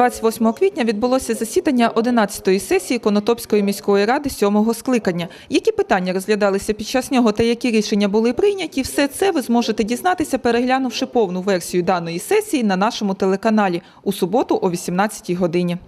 28 квітня відбулося засідання 11-ї сесії Конотопської міської ради 7-го скликання. Які питання розглядалися під час нього та які рішення були прийняті, все це ви зможете дізнатися, переглянувши повну версію даної сесії на нашому телеканалі у суботу о 18-й годині.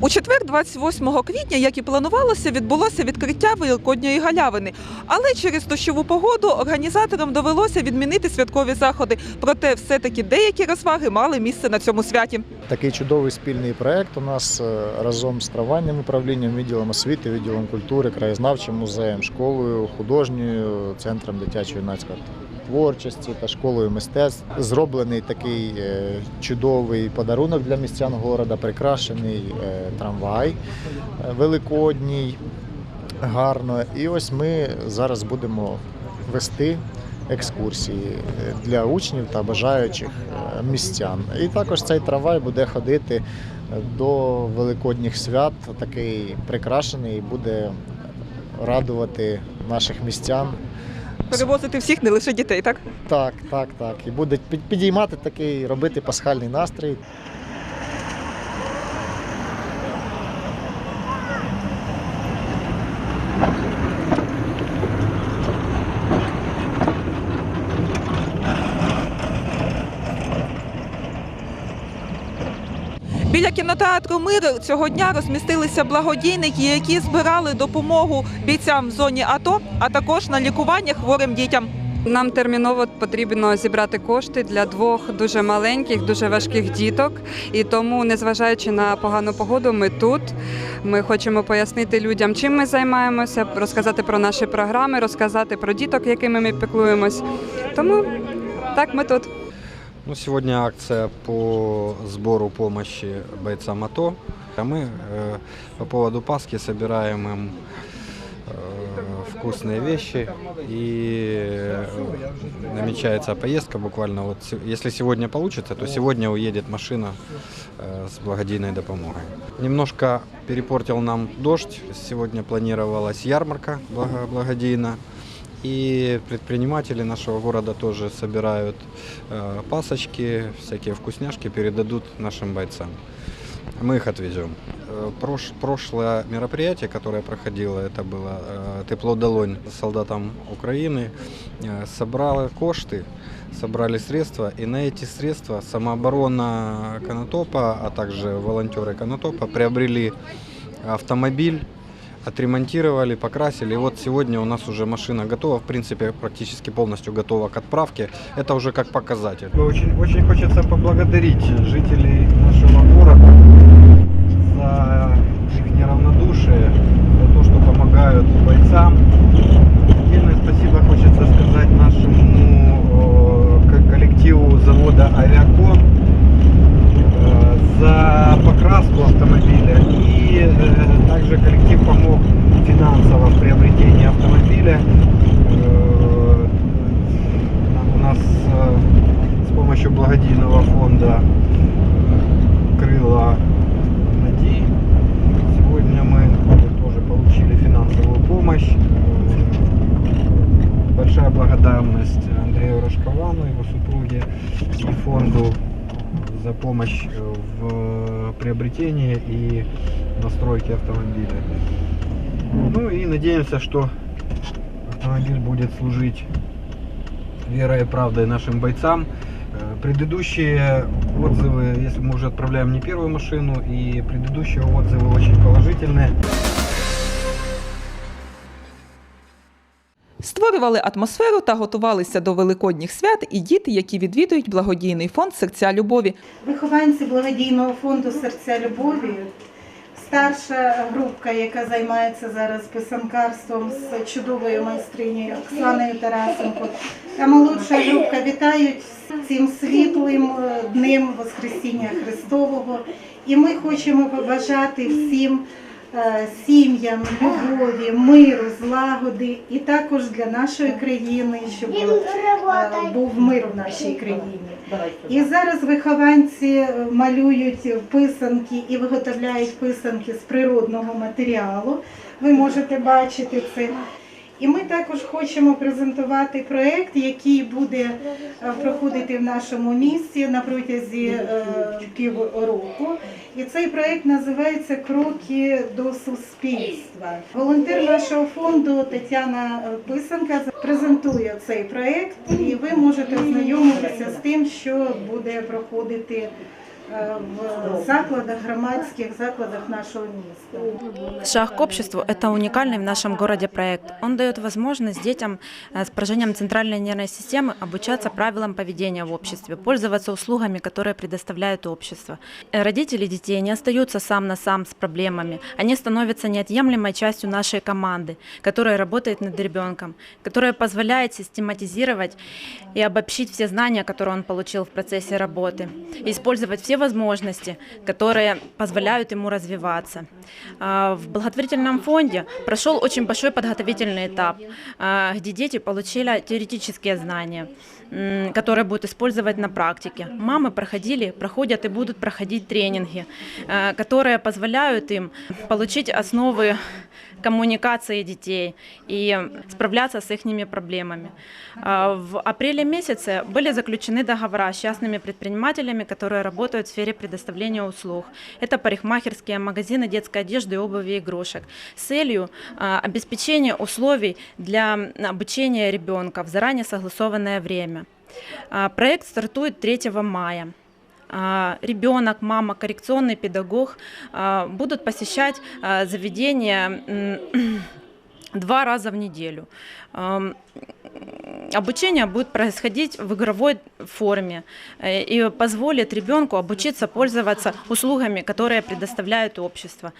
У четвер, 28 квітня, як і планувалося, відбулося відкриття Великодньої галявини. Але через дощову погоду організаторам довелося відмінити святкові заходи. Проте, все-таки деякі розваги мали місце на цьому святі. Такий чудовий спільний проект у нас е, разом з травальним управлінням, відділом освіти, відділом культури, краєзнавчим музеєм, школою художньою, центром дитячої юнацької творчості та школою мистецтв. Зроблений такий е, чудовий подарунок для містян города, прикрашений е, трамвай е, великодній, гарно. І ось ми зараз будемо вести екскурсії для учнів та бажаючих містян. І також цей трамвай буде ходити до великодніх свят, такий прикрашений буде радувати наших містян. Перевозити всіх, не лише дітей, так? Так, так, так. І буде під- підіймати такий, робити пасхальний настрій. Кінотеатру Мир цього дня розмістилися благодійники, які збирали допомогу бійцям в зоні АТО, а також на лікування хворим дітям. Нам терміново потрібно зібрати кошти для двох дуже маленьких, дуже важких діток. І тому, незважаючи на погану погоду, ми тут. Ми хочемо пояснити людям, чим ми займаємося, розказати про наші програми, розказати про діток, якими ми піклуємось. Тому так ми тут. Ну, сегодня акция по сбору помощи бойцам АТО. А мы э, по поводу Пасхи собираем им э, вкусные вещи и э, намечается поездка буквально вот се- если сегодня получится, то сегодня уедет машина э, с благодійной допомогой. Немножко перепортил нам дождь. Сегодня планировалась ярмарка благо- благодійна. И предприниматели нашего города тоже собирают э, пасочки, всякие вкусняшки, передадут нашим бойцам. Мы их отвезем. Э, прош- прошлое мероприятие, которое проходило, это было э, тепло долонь солдатам Украины, э, собрало кошты, собрали средства, и на эти средства самооборона Конотопа, а также волонтеры Конотопа приобрели автомобиль, отремонтировали, покрасили. И вот сегодня у нас уже машина готова, в принципе, практически полностью готова к отправке. Это уже как показатель. Очень, очень хочется поблагодарить жителей нашего города за их неравнодушие, за то, что помогают бойцам. Отдельное спасибо хочется сказать нашему э, ко- коллективу завода Авиакон э, за покраску автомобиля и э, также коллектив помог помощь э, в приобретении и настройке автомобиля. Ну и надеемся, что автомобиль будет служить верой и правдой нашим бойцам. Э, Предыдущие отзывы, если мы уже отправляем не первую машину, и предыдущие отзывы очень положительные. Створювали атмосферу та готувалися до великодніх свят і діти, які відвідують благодійний фонд Серця любові. Вихованці благодійного фонду серця любові, старша групка, яка займається зараз писанкарством з чудовою майстринею Оксаною Тарасенко, та молодша групка вітають цим світлим днем Воскресіння Христового. І ми хочемо побажати всім сім'ям любові, миру, злагоди і також для нашої країни, щоб е, був мир в нашій країні. І зараз вихованці е, малюють писанки і виготовляють писанки з природного матеріалу. Ви можете бачити це. І ми також хочемо презентувати проєкт, який буде е, проходити в нашому місті на протязі е, півроку. І цей проєкт називається Кроки до суспільства. Волонтер нашого фонду Тетяна е, Писанка презентує цей проєкт, і ви можете ознайомитися з тим, що буде проходити в закладах, громадських закладах нашого міста. Шаг к обществу – это уникальный в нашем городе проект. Он дает возможность детям э, с поражением центральной нервной системы обучаться правилам поведения в обществе, пользоваться услугами, которые предоставляет общество. Э, Родители детей не остаются сам на сам с проблемами. Они становятся неотъемлемой частью нашей команды, которая работает над ребенком, которая позволяет систематизировать и обобщить все знания, которые он получил в процессе работы, использовать все возможности, которые позволяют ему развиваться. А, В благотворительном фонде прошел очень большой подготовительный этап, а, где дети получили теоретические знания, которые будут использовать на практике. Мамы проходили, проходят и будут проходить тренинги, а, которые позволяют им получить основы коммуникации детей и справляться с их проблемами. А, В апреле месяце были заключены договора с частными предпринимателями, которые работают в сфере предоставления услуг. Это парикмахерские, магазины детской одежды, обуви и игрушек с целью а, обеспечения условий для обучения ребенка в заранее согласованное время. А, Проект стартует 3 мая. Ребенок, мама, коррекционный педагог будут посещать заведение два раза в неделю. Обучение будет происходить в игровой форме э, и позволит ребенку обучиться пользоваться услугами, которые предоставляет общество.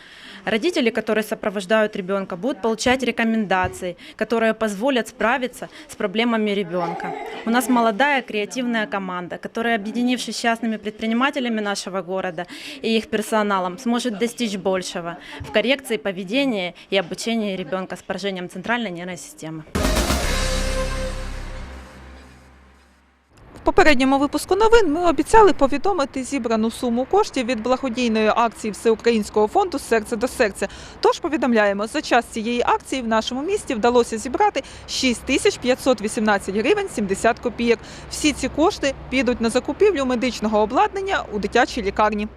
Родители, которые сопровождают ребенка, будут получать рекомендации, которые позволят справиться с проблемами ребенка. У нас молодая креативная команда, которая, объединившись с частными предпринимателями нашего города и их персоналом, сможет достичь большего в коррекции поведения и обучении ребенка с поражением центральной нервной системы. Попередньому випуску новин ми обіцяли повідомити зібрану суму коштів від благодійної акції Всеукраїнського фонду Серце до серця. Тож повідомляємо, за час цієї акції в нашому місті вдалося зібрати 6 тисяч 518 гривень 70 копійок. Всі ці кошти підуть на закупівлю медичного обладнання у дитячій лікарні.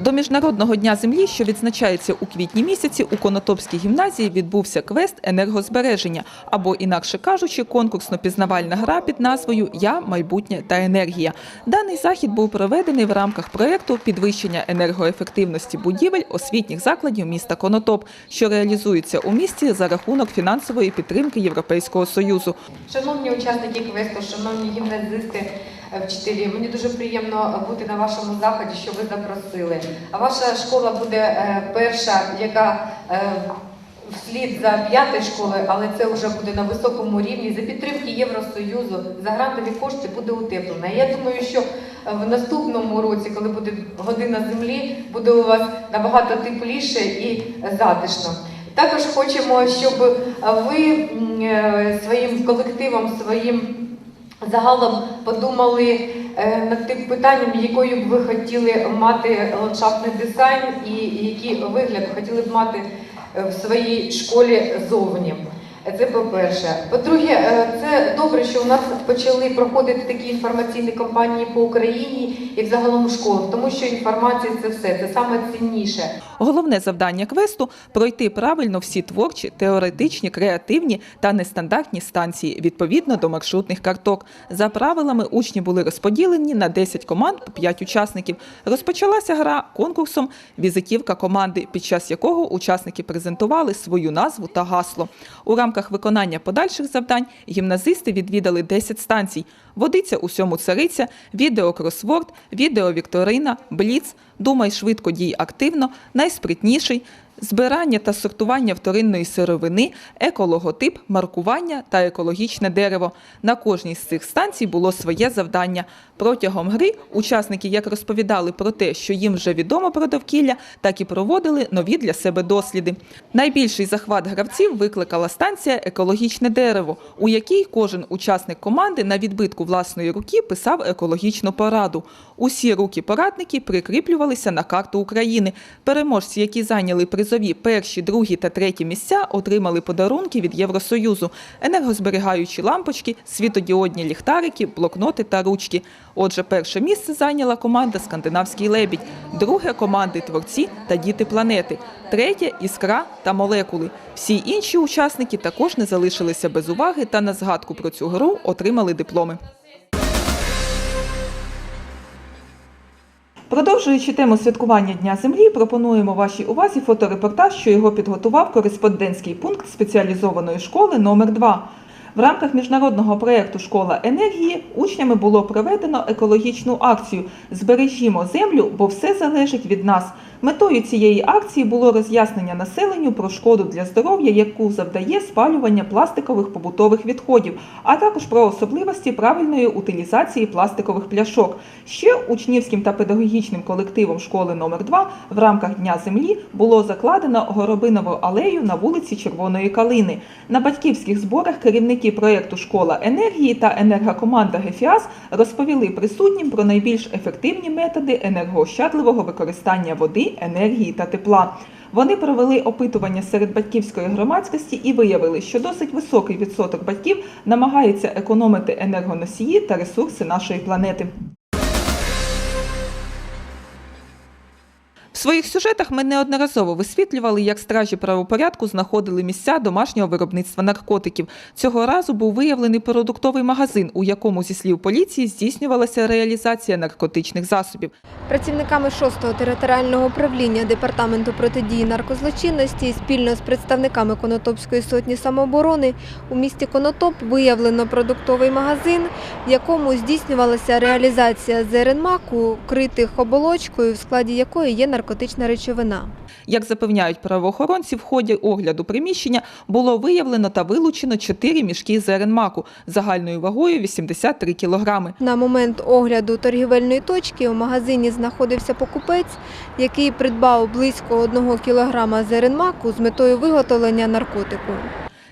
До Міжнародного дня землі, що відзначається у квітні місяці, у Конотопській гімназії відбувся квест енергозбереження або, інакше кажучи, конкурсно-пізнавальна гра під назвою Я, майбутнє та енергія. Даний захід був проведений в рамках проєкту підвищення енергоефективності будівель освітніх закладів міста Конотоп, що реалізується у місті за рахунок фінансової підтримки Європейського союзу. Шановні учасники квесту, шановні гімназисти, вчителі, мені дуже приємно бути на вашому заході, що ви запросили. А ваша школа буде е, перша, яка е, вслід за п'ятою школою, але це вже буде на високому рівні. За підтримки Євросоюзу, за грантові кошти буде утеплена. Я думаю, що е, в наступному році, коли буде година землі, буде у вас набагато тепліше і затишно. Також хочемо, щоб ви своїм колективом, своїм загалом подумали е, над тим питанням, якою б ви хотіли мати ландшафтний дизайн і який вигляд хотіли б мати е, в своїй школі зовні. Це по-перше. По-друге, е, це добре, що у нас почали проходити такі інформаційні кампанії по Україні і взагалом в тому що інформація це все, це саме цінніше. Головне завдання квесту пройти правильно всі творчі, теоретичні, креативні та нестандартні станції відповідно до маршрутних карток. За правилами учні були розподілені на 10 команд по 5 учасників. Розпочалася гра конкурсом Візитівка команди, під час якого учасники презентували свою назву та гасло. У рамках виконання подальших завдань гімназисти відвідали 10 станцій. Водиця усьому цариця, відеокросворд, відеовікторина, бліц, думай швидко, дій активно, найспритніший, збирання та сортування вторинної сировини, екологотип, маркування та екологічне дерево. На кожній з цих станцій було своє завдання. Протягом гри учасники як розповідали про те, що їм вже відомо про довкілля, так і проводили нові для себе досліди. Найбільший захват гравців викликала станція Екологічне дерево, у якій кожен учасник команди на відбитку власної руки писав екологічну пораду. Усі руки порадники прикріплювалися на карту України. Переможці, які зайняли призові призові перші, другі та треті місця отримали подарунки від Євросоюзу, енергозберігаючі лампочки, світодіодні ліхтарики, блокноти та ручки. Отже, перше місце зайняла команда Скандинавський лебідь, друге команди Творці та Діти планети, третє іскра та молекули. Всі інші учасники також не залишилися без уваги та на згадку про цю гру отримали дипломи. Продовжуючи тему святкування Дня Землі, пропонуємо вашій увазі фоторепортаж, що його підготував кореспондентський пункт спеціалізованої школи номер 2 В рамках міжнародного проєкту Школа енергії учнями було проведено екологічну акцію Збережімо землю, бо все залежить від нас. Метою цієї акції було роз'яснення населенню про шкоду для здоров'я, яку завдає спалювання пластикових побутових відходів, а також про особливості правильної утилізації пластикових пляшок. Ще учнівським та педагогічним колективом школи номер 2 в рамках Дня землі було закладено горобинову алею на вулиці Червоної Калини. На батьківських зборах керівники проєкту Школа енергії та енергокоманда ГЕФІАС розповіли присутнім про найбільш ефективні методи енергоощадливого використання води, енергії та тепла. Вони провели опитування серед батьківської громадськості і виявили, що досить високий відсоток батьків намагається економити енергоносії та ресурси нашої планети. Своїх сюжетах ми неодноразово висвітлювали, як стражі правопорядку знаходили місця домашнього виробництва наркотиків. Цього разу був виявлений продуктовий магазин, у якому, зі слів поліції, здійснювалася реалізація наркотичних засобів. Працівниками 6-го територіального управління департаменту протидії наркозлочинності спільно з представниками Конотопської сотні самооборони у місті Конотоп виявлено продуктовий магазин, в якому здійснювалася реалізація зерен маку, вкритих оболочкою, в складі якої є наркотична речовина. Як запевняють правоохоронці, в ході огляду приміщення було виявлено та вилучено 4 мішки зерен маку загальною вагою 83 кілограми. На момент огляду торгівельної точки у магазині знаходився покупець, який придбав близько 1 кілограма зерен маку з метою виготовлення наркотику.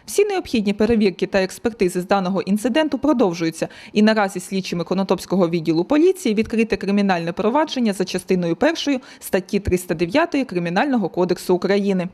Всі необхідні перевірки та експертизи з даного інциденту продовжуються, і наразі слідчими Конотопського відділу поліції відкрите кримінальне провадження за частиною першої статті 309 Кримінального кодексу України.